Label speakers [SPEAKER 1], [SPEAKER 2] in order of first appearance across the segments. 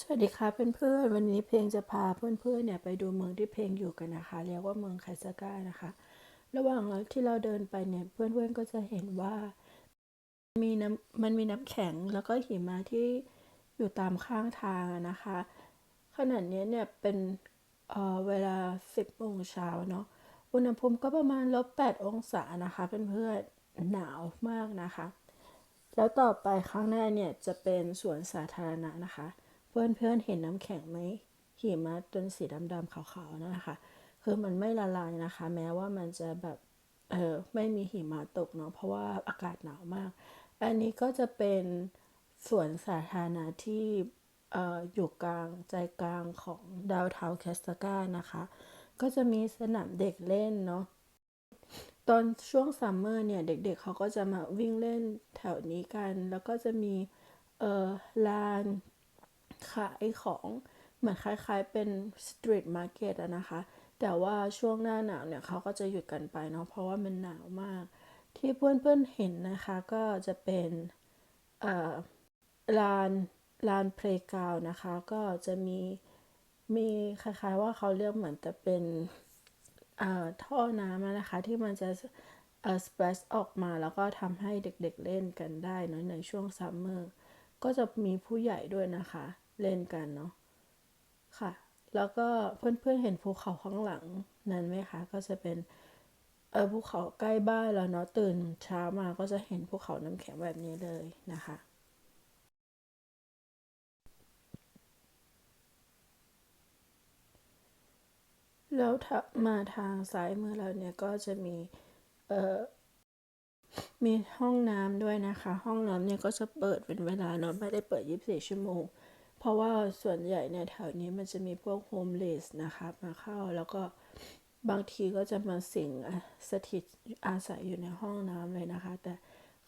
[SPEAKER 1] สวัสดีค่ะเพื่อนๆวันนี้เพลงจะพาเพื่อนๆเนี่ยไปดูเมืองที่เพลงอยู่กันนะคะ เรียกว่าเมืองไคซาก้านะคะ ระหว่างที่เราเดินไปเนี่ยเพื่อนๆก็จะเห็นว่ามีน้ำมันมีน้ำแข็งแล้วก็หิมะที่อยู่ตามข้างทางนะคะ ขนาดนี้เนี่ยเป็นเเวลา 10โมงเช้าเนาะอุณหภูมิก็ประมาณลบ8องศานะคะเพื่อนๆหนาวมากนะคะ แล้วต่อไปข้างหน้าเนี่ยจะเป็นสวนสาธารณะนะคะ เพื่อนๆเห็นน้ำแข็งไหมหิมะจนสีดำๆขาวๆนะคะ คือมันไม่ละลายนะคะ แม้ว่ามันจะแบบเออไม่มีหิมะตกเนาะเพราะว่าอากาศหนาวมาก อันนี้ก็จะเป็นสวนสาธารณะที่เอออยู่กลางใจกลางของดาวเทาแคสตากานะคะ ก็จะมีสนามเด็กเล่นเนาะตอนช่วงซัมเมอร์เนี่ย เด็กๆเขาก็จะมาวิ่งเล่นแถวนี้กัน แล้วก็จะมีเออลาน ขายของเหมือนคล้ายๆเป็นสตรีทมาร์เก็ตนะคะ แต่ว่าช่วงหน้าหนาวเนี่ยเขาก็จะหยุดกันไปเนาะเพราะว่ามันหนาวมาก ที่เพื่อนๆเห็นนะคะก็จะเป็นลานลานเพลย์กราวนะคะ ก็จะมีมีคล้ายๆว่าเขาเรียกเหมือนแต่เป็นท่อน้ำนะคะ ที่มันจะเออสเปรสออกมาแล้วก็ทำให้เด็กๆเล่นกันได้เนะในช่วงซัมเมอร์ก็จะมีผู้ใหญ่ด้วยนะคะ เล่นกันเนาะค่ะ แล้วก็เพื่อนๆเห็นภูเขาข้างหลังนั้นไหมคะก็จะเป็นเออภูเขาใกล้บ้านแล้วเนาะตื่นเช้ามาก็จะเห็นภูเขาน้ำแข็งแบบนี้เลยนะคะแล้วมาทางซ้ายมือเราเนี่ยก็จะมี เอ่อ มีห้องน้ำด้วยนะคะ ห้องน้ำเนี่ยก็จะเปิดเป็นเวลาเนาะไม่ได้เปิด 24 ชั่วโมง เพราะว่าส่วนใหญ่เนี่ยแถวนี้มันจะมีพวกโฮมเลสนะคะมาเข้าแล้วก็บางทีก็จะมาสิงสถิตอาศัยอยู่ในห้องน้ำเลยนะคะ แต่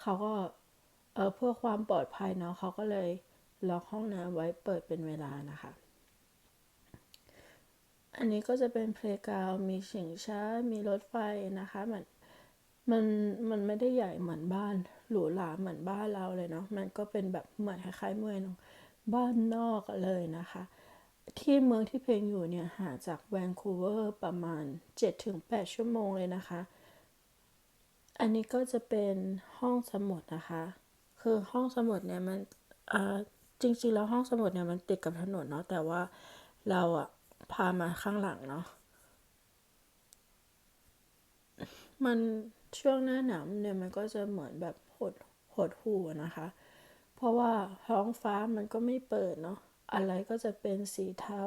[SPEAKER 1] เขาก็เออเพื่อความปลอดภัยเนาะเขาก็เลยล็อกห้องน้ำไว้เปิดเป็นเวลานะคะ อันนี้ก็จะเป็นเพลกาวมีชิงช้า มีรถไฟนะคะ มันมันมันไม่ได้ใหญ่เหมือนบ้านหรูหราเหมือนบ้านเราเลยเนาะ มันก็เป็นแบบเหมือนคล้ายๆเมือง บ้านนอกเลยนะคะ ที่เมืองที่เพลงอยู่เนี่ยห่างจากแวนคูเวอร์ประมาณ 7-8 ชั่วโมงเลยนะคะ อันนี้ก็จะเป็นห้องสมุดนะคะ คือห้องสมุดเนี่ยมันอ่าจริงๆแล้วห้องสมุดเนี่ยมันติดกับถนนเนาะแต่ว่าเราอะพามาข้างหลังเนาะมันช่วงหน้าหนาวเนี่ยมันก็จะเหมือนแบบหดหดหูนะคะ เพราะว่าท้องฟ้ามันก็ไม่เปิดเนาะอะไรก็จะเป็นสีเทา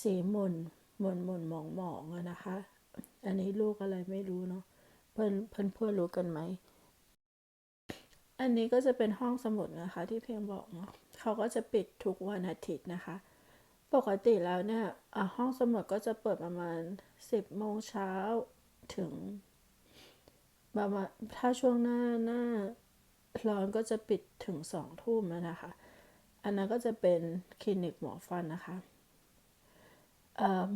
[SPEAKER 1] สีหม่นหม่นหม่นหมองหมองอะนะคะ อันนี้ลูกอะไรไม่รู้เนาะเพื่อนเพื่อนเพื่อนรู้กันไหม อันนี้ก็จะเป็นห้องสมุดนะคะ ที่เพลงบอกเนาะเขาก็จะปิดทุกวันอาทิตย์นะคะ ปกติแล้วเนี่ยห้องสมุดก็จะเปิดประมาณ 10โมงเช้าถึงประมาณถ้าช่วงหน้าหน้า ร้อนก็จะปิดถึงสองทุ่มแล้วนะคะ อันนั้นก็จะเป็นคลินิกหมอฟันนะคะ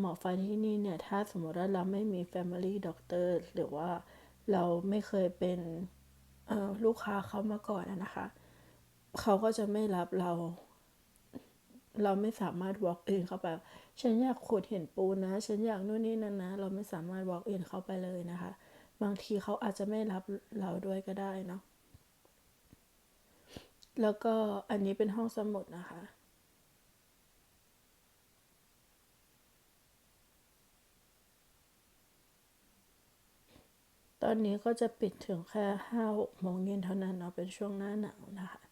[SPEAKER 1] หมอฟันที่นี่เนี่ย ถ้าสมมติว่าเราไม่มี Family Doctor หรือว่าเราไม่เคยเป็นลูกค้าเขามาก่อนนะคะ เขาก็จะไม่รับเรา เราไม่สามารถ walk in เข้าไปฉันอยากขุดเห็นปูนนะฉันอยากนู่นนี่นั่นนะ เราไม่สามารถ walk in เข้าไปเลยนะคะ บางทีเขาอาจจะไม่รับเราด้วยก็ได้เนาะ แล้วก็อันนี้เป็นห้องสมุดนะคะ ตอนนี้ก็จะปิดถึงแค่ห้าหกโมงเย็นเท่านั้นเนาะเป็นช่วงหน้าหนาวนะคะ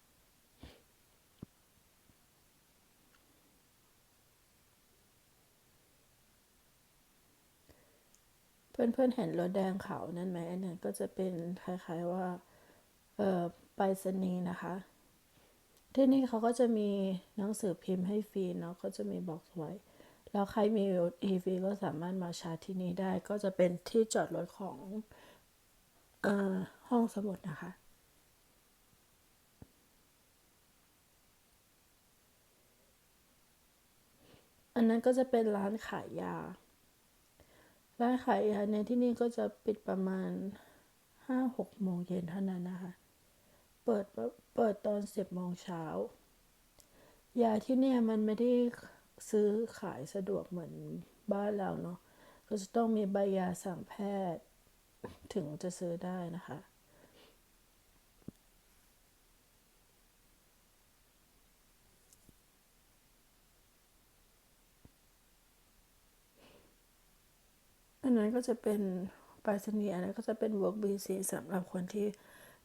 [SPEAKER 1] เพื่อนๆเห็นรถแดงขาวนั่นไหมอันนั้นก็จะเป็นคล้ายๆว่า เอ่อไปรษณีย์นะคะ ที่นี่เขาก็จะมีหนังสือพิมพ์ให้ฟรีเนาะเขาจะมีบอกไว้ แล้วใครมีรถ EV ก็สามารถมาชาร์จที่นี่ได้ ก็จะเป็นที่จอดรถของออห้องสมุดนะคะ อันนั้นก็จะเป็นร้านขายยา ร้านขายยาในที่นี่ก็จะปิดประมาณห้าหกโมงเย็นเท่านั้นนะคะ เปิดเปิดตอนสิบโมงเช้า ยาที่เนี่ยมันไม่ได้ซื้อขายสะดวกเหมือนบ้านเราเนาะ ก็จะต้องมีใบยาสั่งแพทย์ ถึงจะซื้อได้นะคะ อันนั้นก็จะเป็นปรษณีย์อันนั้นก็จะเป็น work BC สำหรับคนที่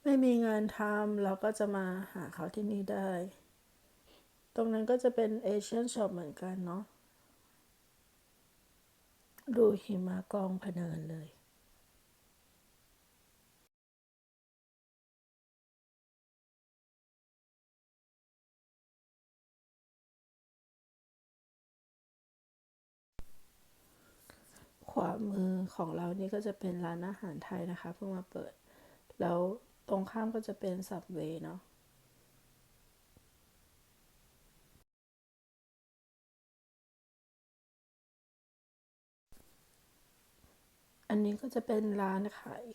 [SPEAKER 1] ไม่มีงานทำเราก็จะมาหาเขาที่นี่ได้ ตรงนั้นก็จะเป็น Asian Shop เหมือนกันเนาะดูหิมะกองพะเนินเลยขวามือของเรานี่ก็จะเป็นร้านอาหารไทยนะคะเพิ่งมาเปิด แล้ว ตรงข้ามก็จะเป็นสับเวเนาะอันนี้ก็จะเป็นร้านขาย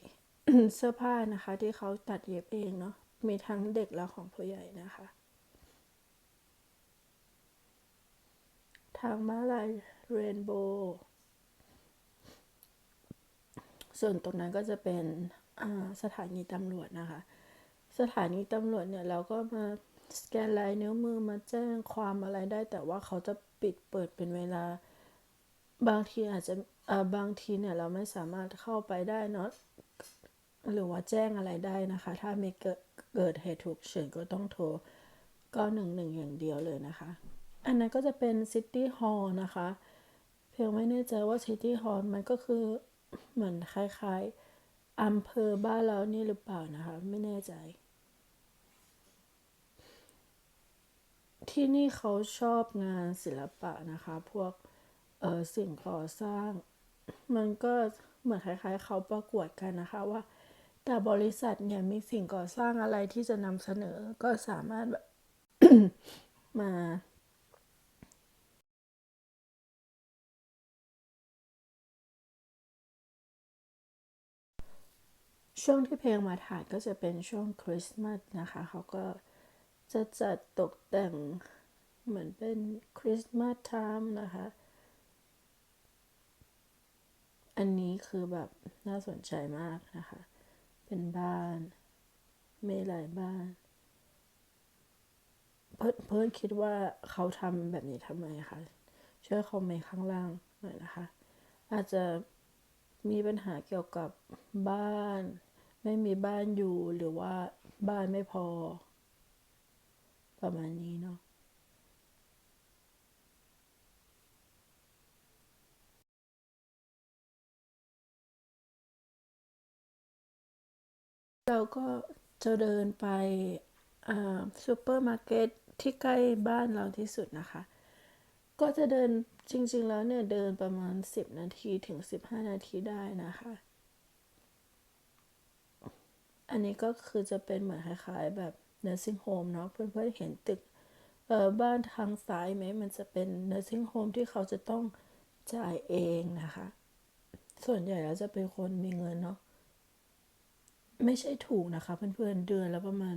[SPEAKER 1] เสื้อผ้านะคะ ที่เขาตัดเย็บเองเนาะมีทั้งเด็กและของผู้ใหญ่นะคะ ทางม้าลายเรนโบว์ส่วนตรงนั้นก็จะเป็น สถานีตำรวจนะคะ สถานีตำรวจเนี่ยเราก็มาสแกนลายนิ้วมือมาแจ้งความอะไรได้ แต่ว่าเขาจะปิดเปิดเป็นเวลา บางทีอาจจะบางทีเนี่ยเราไม่สามารถเข้าไปได้เนาะหรือว่าแจ้งอะไรได้นะคะ ถ้ามีเกิดเหตุฉุกเฉินก็ต้องโทรก็หนึ่งหนึ่งอย่างเดียวเลยนะคะ อันนั้นก็จะเป็นซิตี้ฮอลล์นะคะ เพียงไม่แน่ใจว่าซิตี้ฮอลล์มันก็คือเหมือนคล้ายๆ อำเภอบ้านเรานี่หรือเปล่านะคะ ไม่แน่ใจ ที่นี่เขาชอบงานศิลปะนะคะ พวกเออสิ่งก่อสร้าง มันก็เหมือนคล้ายๆ เขาประกวดกันนะคะว่า แต่บริษัทเนี่ยมีสิ่งก่อสร้างอะไรที่จะนำเสนอก็สามารถแบบมา ช่วงที่เพลงมาถ่ายก็จะเป็นช่วงคริสต์มาสนะคะ เขาก็จะจัดตกแต่งเหมือนเป็นคริสต์มาสไทม์นะคะ อันนี้คือแบบน่าสนใจมากนะคะ เป็นบ้านมีหลายบ้านเพิ่นเพิ่นคิดว่าเขาทำแบบนี้ทำไมคะช่วยคอมเมนต์ข้างล่างหน่อยนะคะ อาจจะมีปัญหาเกี่ยวกับบ้าน ไม่มีบ้านอยู่หรือว่าบ้านไม่พอ ประมาณนี้เนาะเราก็จะเดินไปอ่าซูเปอร์มาร์เก็ตที่ใกล้บ้านเราที่สุดนะคะ ก็จะเดินจริง ๆ แล้วเนี่ย เดินประมาณ 10 นาทีถึง 15 นาทีได้นะคะ อันนี้ก็คือจะเป็นเหมือนคล้ายๆ แบบ nursing home เนาะเพื่อนๆเห็นตึกเออบ้านทางซ้ายไหมมันจะเป็น nursing home ที่เขาจะต้องจ่ายเองนะคะ ส่วนใหญ่แล้วจะเป็นคนมีเงินเนาะไม่ใช่ถูกนะคะ เพื่อนๆเดือนละประมาณ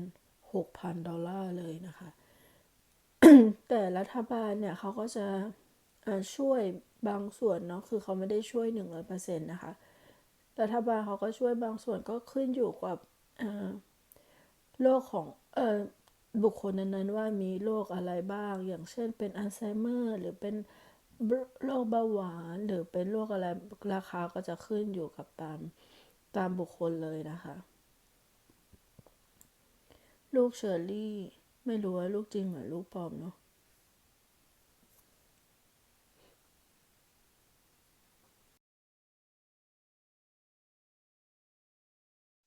[SPEAKER 1] 6,000 ดอลลาร์เลยนะคะ แต่รัฐบาลเนี่ยเขาก็จะช่วยบางส่วนเนาะคือเขาไม่ได้ช่วย 100%นะคะรัฐบาลเขาก็ช่วยบางส่วนก็ขึ้นอยู่กับ โรคของเอบุคคลนั้นๆว่ามีโรคอะไรบ้าง อย่างเช่นเป็นอัลไซเมอร์หรือเป็นโรคเบาหวานหรือเป็นโรคอะไรราคาก็จะขึ้นอยู่กับตามตามบุคคลเลยนะคะ ลูกเชอร์รี่ ไม่รู้ว่าลูกจริงหรือลูกปลอมเนาะ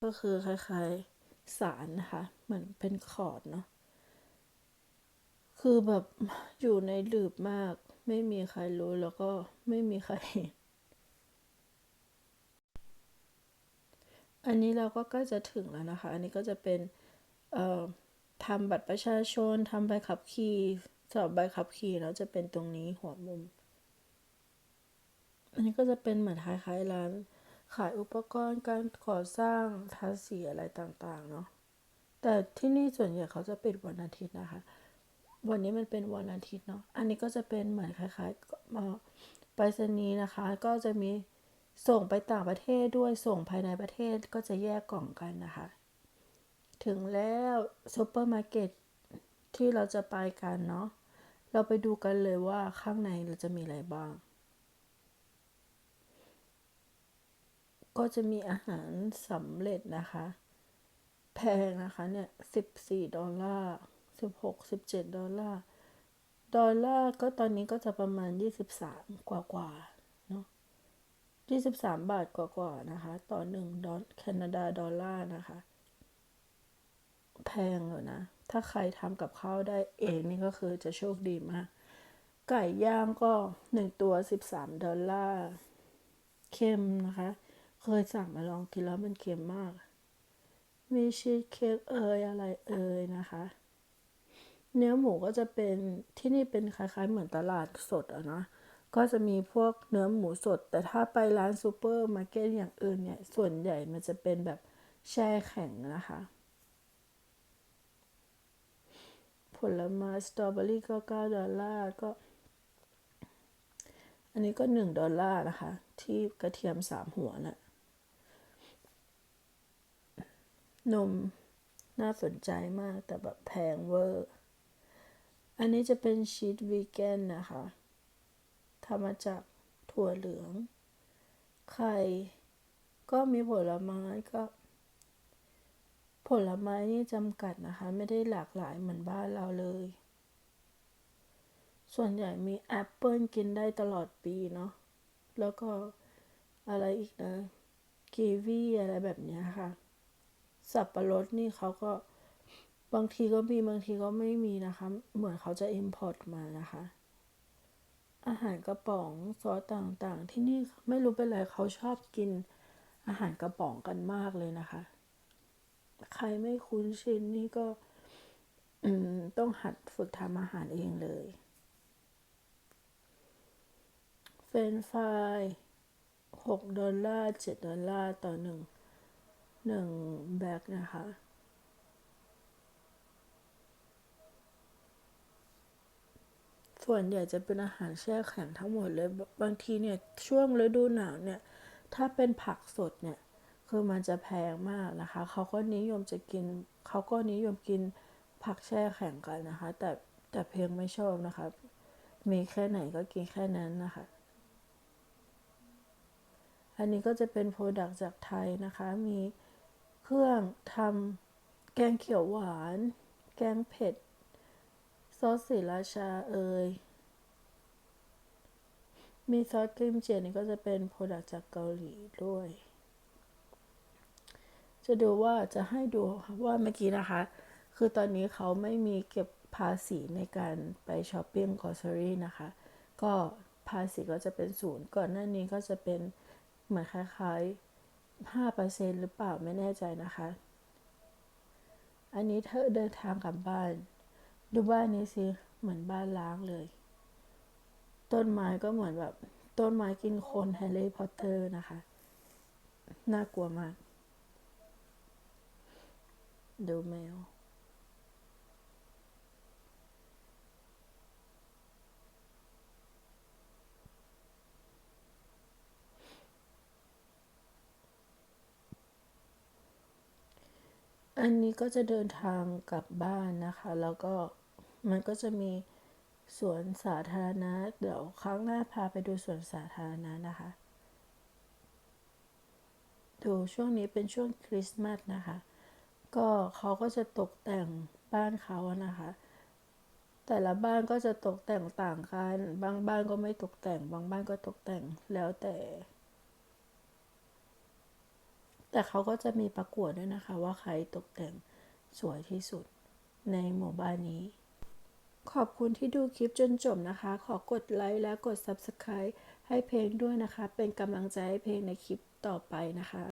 [SPEAKER 1] ก็คือคล้ายๆสารนะคะเหมือนเป็นคอร์ดเนาะคือแบบอยู่ในหลืบมาก ไม่มีใครรู้แล้วก็ไม่มีใครเห็นอันนี้เราก็ใกล้จะถึงแล้วนะคะ อันนี้ก็จะเป็นเอ่อทำบัตรประชาชนทำใบขับขี่สอบใบขับขี่แล้วจะเป็นตรงนี้หัวมุม อันนี้ก็จะเป็นเหมือนคล้ายๆร้าน ขายอุปกรณ์การก่อสร้างทาสีอะไรต่างๆ เนาะแต่ที่นี่ส่วนใหญ่เขาจะปิดวันอาทิตย์นะคะ วันนี้มันเป็นวันอาทิตย์เนาะอันนี้ก็จะเป็นเหมือนคล้ายๆไปรษณีย์นะคะ ก็จะมีส่งไปต่างประเทศด้วยส่งภายในประเทศก็จะแยกกล่องกันนะคะ ถึงแล้วซูเปอร์มาร์เก็ตที่เราจะไปกันเนาะเราไปดูกันเลยว่าข้างในเราจะมีอะไรบ้าง ก็จะมีอาหารสำเร็จนะคะ แพงนะคะเนี่ยสิบสี่ดอลลาร์สิบหกสิบเจ็ดดอลลาร์ ดอลลาร์ก็ตอนนี้ก็จะประมาณยี่สิบสามกว่ากว่าเนาะยี่สิบสามบาทกว่ากว่านะคะ ต่อหนึ่งดอลแคนาดาดอลลาร์นะคะ แพงเลยนะ ถ้าใครทำกับข้าวได้เองนี่ก็คือจะโชคดีมาก ไก่ย่างก็หนึ่งตัวสิบสามดอลลาร์เค็มนะคะ เคยสั่งมาลองกินแล้วมันเค็มมาก มีชีสเค้กเอยอะไรเอยนะคะ เนื้อหมูก็จะเป็นที่นี่เป็นคล้ายๆ เหมือนตลาดสดอะนะก็จะมีพวกเนื้อหมูสด แต่ถ้าไปร้านซูเปอร์มาร์เก็ตอย่างอื่นเนี่ย ส่วนใหญ่มันจะเป็นแบบแช่แข็งนะคะ ผลไม้สตรอเบอรี่ก็เก้าดอลลาร์ก็ อันนี้ก็หนึ่งดอลลาร์นะคะ ที่กระเทียมสามหัวน่ะ นม น่าสนใจมากแต่แบบแพงเวอร์ อันนี้จะเป็นชีสวีแกนนะคะทำมาจากถั่วเหลือง ไข่ก็มีผลไม้ก็ ผลไม้นี่จำกัดนะคะ ไม่ได้หลากหลายเหมือนบ้านเราเลย ส่วนใหญ่มีแอปเปิลกินได้ตลอดปีเนาะแล้วก็อะไรอีกนะกีวีอะไรแบบเนี้ยค่ะ สับปะรดนี่เขาก็บางทีก็มีบางทีก็ไม่มีนะคะ เหมือนเขาจะ import มานะคะ อาหารกระป๋องซอสต่างๆ ที่นี่ไม่รู้เป็นไรเขาชอบกินอาหารกระป๋องกันมากเลยนะคะ ใครไม่คุ้นชินนี่ก็ต้องหัดฝึกทำอาหารเองเลย เฟรนฟรายหกดอลลาร์เจ็ดดอลลาร์ต่อหนึ่ง หนึ่งแบ็กนะคะ ส่วนใหญ่จะเป็นอาหารแช่แข็งทั้งหมดเลย บางทีเนี่ยช่วงฤดูหนาวเนี่ย ถ้าเป็นผักสดเนี่ย คือมันจะแพงมากนะคะ เขาก็นิยมจะกิน เขาก็นิยมกินผักแช่แข็งกันนะคะ แต่แต่เพลงไม่ชอบนะคะ มีแค่ไหนก็กินแค่นั้นนะคะอันนี้ก็จะเป็นโปรดักต์จากไทยนะคะ มี รื่องทำแกงเขียวหวาน แกงเผ็ด ซอสสีราชาเอยมีซอสกริมเจียนี่ก็จะเป็นโปรดักต์จากเกาหลีด้วย จะดูว่าจะให้ดูว่าเมื่อกี้นะคะ คือตอนนี้เขาไม่มีเก็บภาษีในการไปช้อปปิ้งกอสรี่นะคะ ก็ภาษีก็จะเป็นศูนย์ก่อนหน้านี้ก็จะเป็นเหมือนคล้ายๆ ห้าเปอร์เซ็นหรือเปล่าไม่แน่ใจนะคะ อันนี้เธอเดินทางกลับบ้าน ดูบ้านนี้สิ เหมือนบ้านล้างเลย ต้นไม้ก็เหมือนแบบ ต้นไม้กินคนแฮร์รี่พอตเตอร์นะคะ น่ากลัวมาก ดูแมว อันนี้ก็จะเดินทางกลับบ้านนะคะ แล้วก็มันก็จะมีสวนสาธารณะ เดี๋ยวครั้งหน้าพาไปดูสวนสาธารณะนะคะ ดูช่วงนี้เป็นช่วงคริสต์มาสนะคะ ก็เขาก็จะตกแต่งบ้านเขาอะนะคะ แต่ละบ้านก็จะตกแต่งต่างกัน บางบ้านก็ไม่ตกแต่ง บางบ้านก็ตกแต่งแล้วแต่ แต่เขาก็จะมีประกวดด้วยนะคะ ว่าใครตกแต่งสวยที่สุดในหมู่บ้านนี้ ขอบคุณที่ดูคลิปจนจบนะคะ ขอกดไลค์และกด Subscribe ให้เพลงด้วยนะคะ เป็นกำลังใจให้เพลงในคลิปต่อไปนะคะ